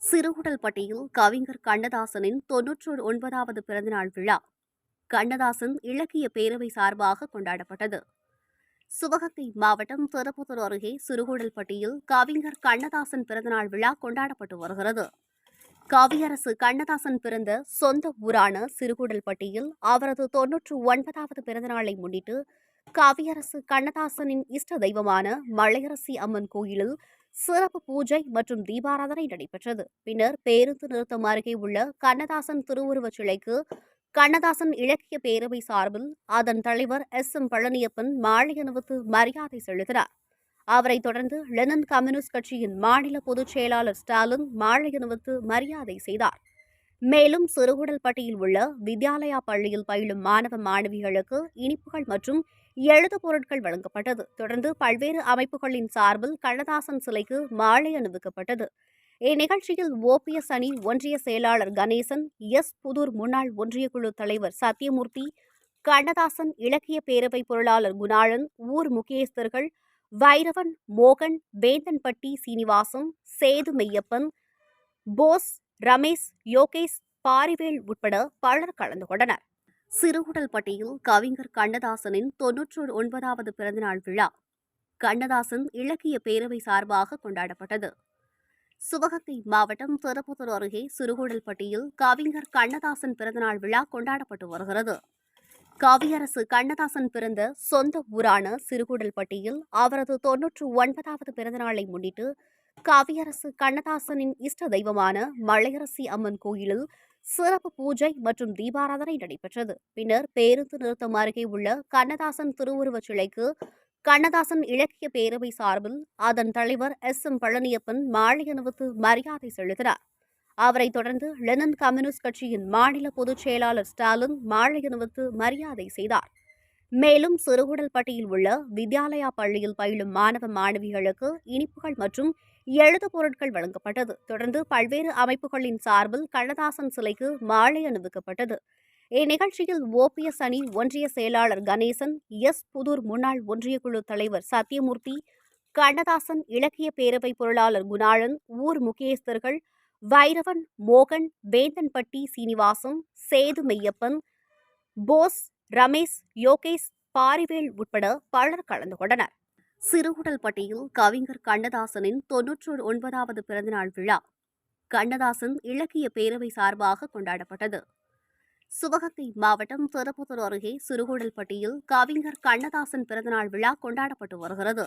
சிறுகுடல்பட்டியில் கவிஞர் கண்ணதாசனின் தொன்னூற்று ஒன்பதாவது பிறந்தநாள் விழா. கண்ணதாசன் இலக்கிய பேரவை சார்பாக கொண்டாடப்பட்டது. சிவகங்கை மாவட்டம் திருப்பத்தூர் அருகே சிறுகுடல்பட்டியில் கவிஞர் கண்ணதாசன் பிறந்தநாள் விழா கொண்டாடப்பட்டு வருகிறது. கவியரசு கண்ணதாசன் பிறந்த சொந்த ஊரான சிறுகுடல்பட்டியில் அவரது தொன்னூற்று ஒன்பதாவது பிறந்தநாளை முன்னிட்டு கவியரசு கண்ணதாசனின் இஷ்ட தெய்வமான மலையரசி அம்மன் கோயிலில் சிறப்பு பூஜை மற்றும் தீபாராதனை நடைபெற்றது. பின்னர் பேருந்து நிறுத்தம் அருகே உள்ள கண்ணதாசன் திருவுருவச் சிலைக்கு கண்ணதாசன் இலக்கிய பேரவை சார்பில் அதன் தலைவர் எஸ். எம். பழனியப்பன் மாலை அணிவித்து மரியாதை செலுத்தினார். அவரைத் தொடர்ந்து லெனன் கம்யூனிஸ்ட் கட்சியின் மாநில பொதுச் செயலாளர் ஸ்டாலின் மாலை அணிவித்து மரியாதை செய்தார். மேலும் சிறுகுடல்பட்டியில் உள்ள வித்யாலயா பள்ளியில் பயிலும் மாணவ மாணவிகளுக்கு இனிப்புகள் மற்றும் எழுது பொருட்கள் வழங்கப்பட்டது. தொடர்ந்து பல்வேறு அமைப்புகளின் சார்பில் கண்ணதாசன் சிலைக்கு மாலை அணிவிக்கப்பட்டது. இந்நிகழ்ச்சியில் ஓபிஎஸ் அணி ஒன்றிய செயலாளர் கணேசன் எஸ். புதூர் முன்னாள் ஒன்றியக் குழு தலைவர் சத்யமூர்த்தி கண்ணதாசன் இலக்கிய பேரவை பொருளாளர் குணாளன் ஊர் முக்கியஸ்தர்கள் வைரவன் மோகன் வேந்தன்பட்டி சீனிவாசன் சேது மெய்யப்பன் போஸ் ரமேஷ் யோகேஷ் பாரிவேல் உட்பட பலர் கலந்து கொண்டனர். சிறுகுடல்பட்டியில் கவிஞர் கண்ணதாசனின் தொன்னூற்று ஒன்பதாவது பிறந்தநாள் விழா. கண்ணதாசன் இலக்கிய பேரவை சார்பாக கொண்டாடப்பட்டது. சிவகங்கை மாவட்டம் திருப்பத்தூர் அருகே சிறுகுடல்பட்டியில் கவிஞர் கண்ணதாசன் பிறந்தநாள் விழா கொண்டாடப்பட்டு வருகிறது. கவியரசு கண்ணதாசன் பிறந்த சொந்த ஊரான சிறுகுடல்பட்டியில் அவரது தொன்னூற்று ஒன்பதாவது பிறந்தநாளை முன்னிட்டு கவியரசு கண்ணதாசனின் இஷ்ட தெய்வமான மலையரசி அம்மன் கோயிலில் சிறப்பு பூஜை மற்றும் தீபாராதனை நடைபெற்றது. பின்னர் பேருந்து நிறுத்தம் அருகே உள்ள கண்ணதாசன் திருவுருவச் சிலைக்கு கண்ணதாசன் இலக்கிய பேரவை சார்பில் அதன் தலைவர் எஸ். எம். பழனியப்பன் மாலை அணிவித்து மரியாதை செலுத்தினார். அவரைத் தொடர்ந்து லெனன் கம்யூனிஸ்ட் கட்சியின் மாநில பொதுச் செயலாளர் ஸ்டாலின் மாலை அணிவித்து மரியாதை செய்தார். மேலும் சிறுகுடல்பட்டியில் உள்ள வித்யாலயா பள்ளியில் பயிலும் மாணவ மாணவிகளுக்கு இனிப்புகள் மற்றும் எழுது பொருட்கள் வழங்கப்பட்டது. தொடர்ந்து பல்வேறு அமைப்புகளின் சார்பில் கண்ணதாசன் சிலைக்கு மாலை அணிவிக்கப்பட்டது. இந்நிகழ்ச்சியில் ஓபிஎஸ் அணி ஒன்றிய செயலாளர் கணேசன் எஸ். புதூர் முன்னாள் ஒன்றியக் குழு தலைவர் சத்யமூர்த்தி கண்ணதாசன் இலக்கிய பேரவை பொருளாளர் குணாளன் ஊர் முக்கியஸ்தர்கள் வைரவன் மோகன் வேந்தன்பட்டி சீனிவாசன் சேது மெய்யப்பன் போஸ் ரமேஷ் யோகேஷ் பாரிவேல் உட்பட பலர் கலந்து கொண்டனர். சிறுகுடல்பட்டியில் கவிஞர் கண்ணதாசனின் தொன்னூற்று ஒன்பதாவது பிறந்தநாள் விழா. கண்ணதாசன் இலக்கிய பேரவை சார்பாக கொண்டாடப்பட்டது. சிவகங்கை மாவட்டம் திருப்பத்தூர் அருகே சிறுகுடல்பட்டியில் கவிஞர் கண்ணதாசன் பிறந்தநாள் விழா கொண்டாடப்பட்டு வருகிறது.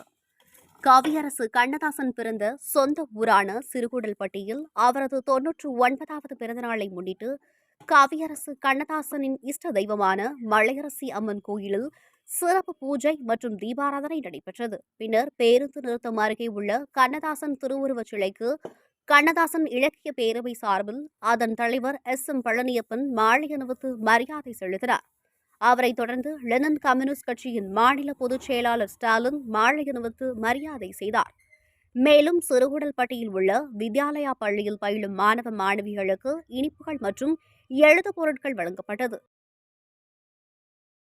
கவியரசு கண்ணதாசன் பிறந்த சொந்த ஊரான சிறுகுடல்பட்டியில் அவரது தொன்னூற்று ஒன்பதாவது பிறந்தநாளை முன்னிட்டு கவியரசு கண்ணதாசனின் இஷ்ட தெய்வமான மலையரசி அம்மன் கோயிலில் சிறப்பு பூஜை மற்றும் தீபாராதனை நடைபெற்றது. பின்னர் பேருந்து நிறுத்தம் அருகே உள்ள கண்ணதாசன் திருவுருவச் சிலைக்கு கண்ணதாசன் இலக்கிய பேரவை சார்பில் அதன் தலைவர் எஸ். எம். பழனியப்பன் மாலை அணிவித்து மரியாதை செலுத்தினார். அவரைத் தொடர்ந்து லெனன் கம்யூனிஸ்ட் கட்சியின் மாநில பொதுச் செயலாளர் ஸ்டாலின் மாலை அணிவித்து மரியாதை செய்தார். மேலும் சிறுகுடல்பட்டியில் உள்ள வித்யாலயா பள்ளியில் பயிலும் மாணவ மாணவிகளுக்கு இனிப்புகள் மற்றும் எழுது பொருட்கள் வழங்கப்பட்டது.